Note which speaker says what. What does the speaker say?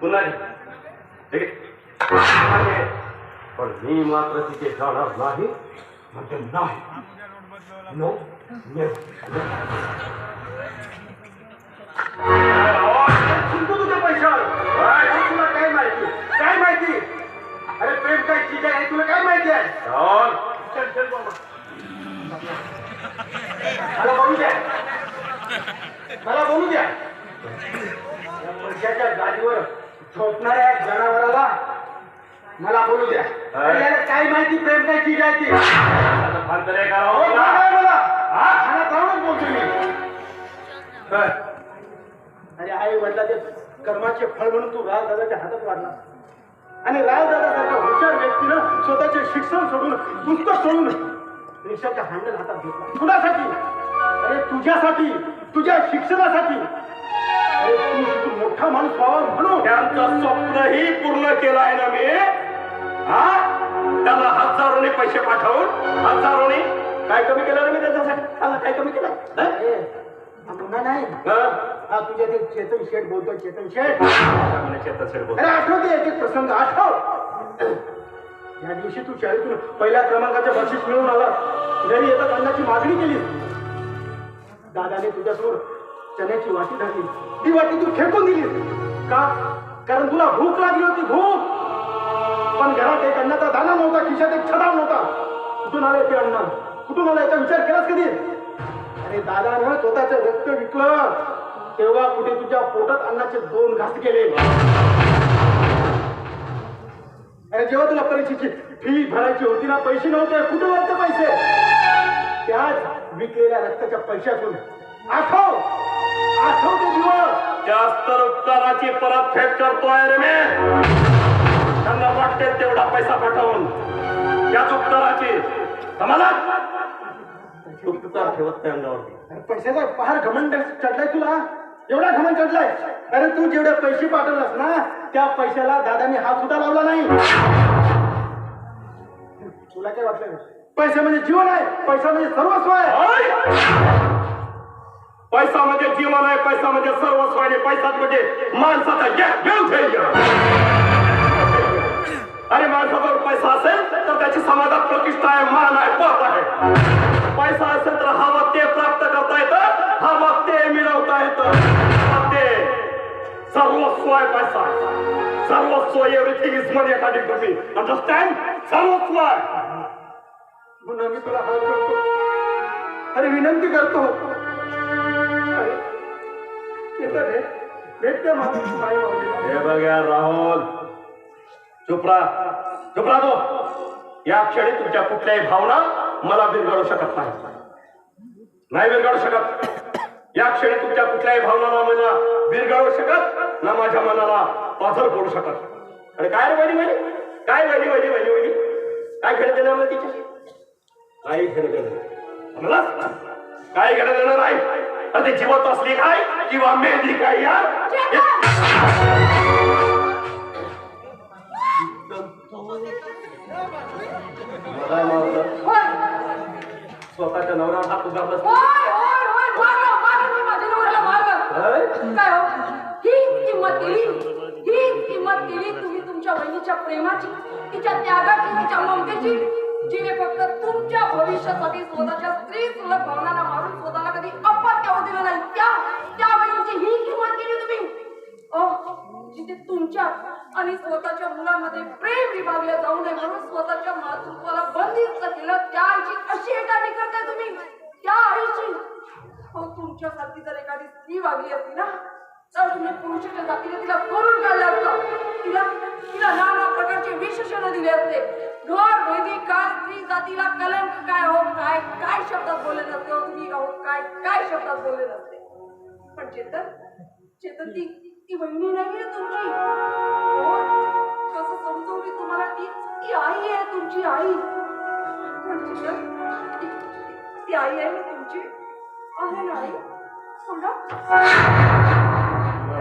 Speaker 1: पुन्हा. पण मी मात्र तिथे जाणार नाही. म्हणजे नाही. नो अरे, तुला काय माहिती? काय माहिती? अरे प्रेम काय चीज आहे? तुला काय माहिती आहे? चल चल बाबा मला बोलू द्या. मला बोलू द्या. या पैशाच्या गाडीवर झोपणाऱ्या जनावराला मला बोलू द्या. अरे याला काय माहिती प्रेम काय चीज आहे ती? हो, मला. मला जाऊनच बोलतो मी. काय? अरे आई वडिलाचे कर्माचे फळ म्हणून तू राज दादाच्या हातात वाढला. आणि राज दादा सारखा हुशार व्यक्तीनं स्वतःचे शिक्षण सोडून पुस्तक सोडून रिक्षाच्या हँडल हातात घेतला. कुणासाठी? अरे तुझ्यासाठी तुझ्या शिक्षणासाठी. अरे तू मोठा माणूस व्हावा म्हणून.
Speaker 2: त्यांचं स्वप्नही पूर्ण केलं आहे ना मी. हा? त्याला हजारोने पैसे पाठवून. हजारोने? काय कमी केलं रे मी त्याच्यासाठी? त्याला काय कमी केलं? हं?
Speaker 1: नाही.
Speaker 2: हं?
Speaker 1: हा तुझ्या ते चेतन शेठ बोलतोय चेतन शेठ.
Speaker 2: चेतन बोल.
Speaker 1: अरे आठवते एक प्रसंग आठव. या दिवशी तू शाळेतून पहिल्या क्रमांकाचे बक्षीस मिळवून आला घरी येतात अन्नाची मागणी केली दादाने तुझ्यासमोर चण्याची वाटी टाकली ती वाटी तू फेकून दिली का? कारण तुला भूक लागली होती भूक. पण घरात एक अन्नाचा दाना नव्हता खिशात एक छदा नव्हता. कुठून आले ते अन्न? कुठून आला याचा विचार केलास कधी? अरे दादानं स्वतःचं रक्त विकलं. तेव्हा कुठे तुझ्या पोटात अन्नाचे दोन घास गेले. अरे जेव्हा तुला परीक्षेची फी भरायची होती ना पैसे नव्हते. कुठे वाटते पैसे? त्याच विकलेल्या रक्ताच्या पैशातून. आठव! आठव ते दिवस.
Speaker 2: जास्त उपकाराची परतफेड करतोय रे मी. त्यांना वाटते तेवढा पैसा पाठवून. त्याच उपकाराची. तुम्हाला उपकार ठेवत नाही अंगावरती
Speaker 1: अरे पैशाचा फार घमंड चढलाय तुला. एवढा घमंड चढलाय. अरे तू जेवढे पैसे पाठवलास ना त्या पैशाला दादाने हात सुद्धा लावला नाही. तुला काय वाटलं पैसे म्हणजे जीवन आहे. पैसा म्हणजे सर्वस्व आहे?
Speaker 2: पैसा म्हणजे जीवन आहे पैसा म्हणजे सर्वस्व आहे पैसा म्हणजे माणसाचा अरे माणसाबरोबर पैसा असेल तर त्याची समाजात प्रतिष्ठा आहे मान आहे पद आहे. पैसा असेल तर हवं ते प्राप्त करता येतं हवं ते मिळवता येतं. ते सर्वस्व आहे पैसा. सर्वस्व everything is money according to me understand सर्वस्व आहे.
Speaker 1: म्हणून मी तुला हात करतो अरे विनंती करतो. भेटते
Speaker 2: हे. बघ यार राहुल. चुपरा. चुपरा तो या क्षणी तुमच्या कुठल्याही भावना मला बिरगाडू शकत नाही नाही बिरघडू शकत. या क्षणी तुमच्या कुठल्याही भावनाला मला बिरगाडू शकत ना माझ्या मनाला पाझर पडू शकत. आणि काय रे वहिनी वहिनी? काय वहिनी वहिनी वहिनी वहिनी? काय घेणं देणं मला तिच्या काही घेणं देणं काय घडत काही घेणं नाही ते जिवंत असली काय? किंवा मेहंदी काय यार? मला मारलं. स्वतःच्या नवऱ्यावर हात
Speaker 3: काय? हो? किंमत केली ही किंमत केली तुम्ही तुमच्या बहिणीच्या प्रेमाची तिच्या त्यागाची तिच्या ममतेची जिने फक्त तुमच्या भविष्यासाठी स्वतःच्या स्त्री सुलभ भावनांना मारून स्वतःला कधी अपत्य होऊ दिलं नाही त्या त्या बहिणीची ही किंमत केली तुम्ही अहो, जिथे तुमच्या आणि स्वतःच्या मुलामध्ये प्रेम विभागले जाऊ नये म्हणून स्वतःच्या मातृत्वाला बंदिस्त केलं त्या आईची अशी एकाठी करताय तुम्ही? त्या आईची? हो तुमच्यासारखी जर एखादी स्त्री वागली असती ना तर तुम्ही पुरुषाच्या जातीने तिला करून काढलं असतं. तिला तिला नाना प्रकारचे विशेषण दिले असते. घर काय स्त्री जातीला कलंक काय? हो काय काय शब्दात बोलले नसते हो तुम्ही हो काय काय शब्दात बोलले नसते पण चेतन चेतन ती ती बहिणी नाहीये तुमची? हो? कसं समजू मी तुम्हाला? ती ती आई आहे तुमची आई. ती- ती आई आहे तुमची. आहे ना आई? सांगा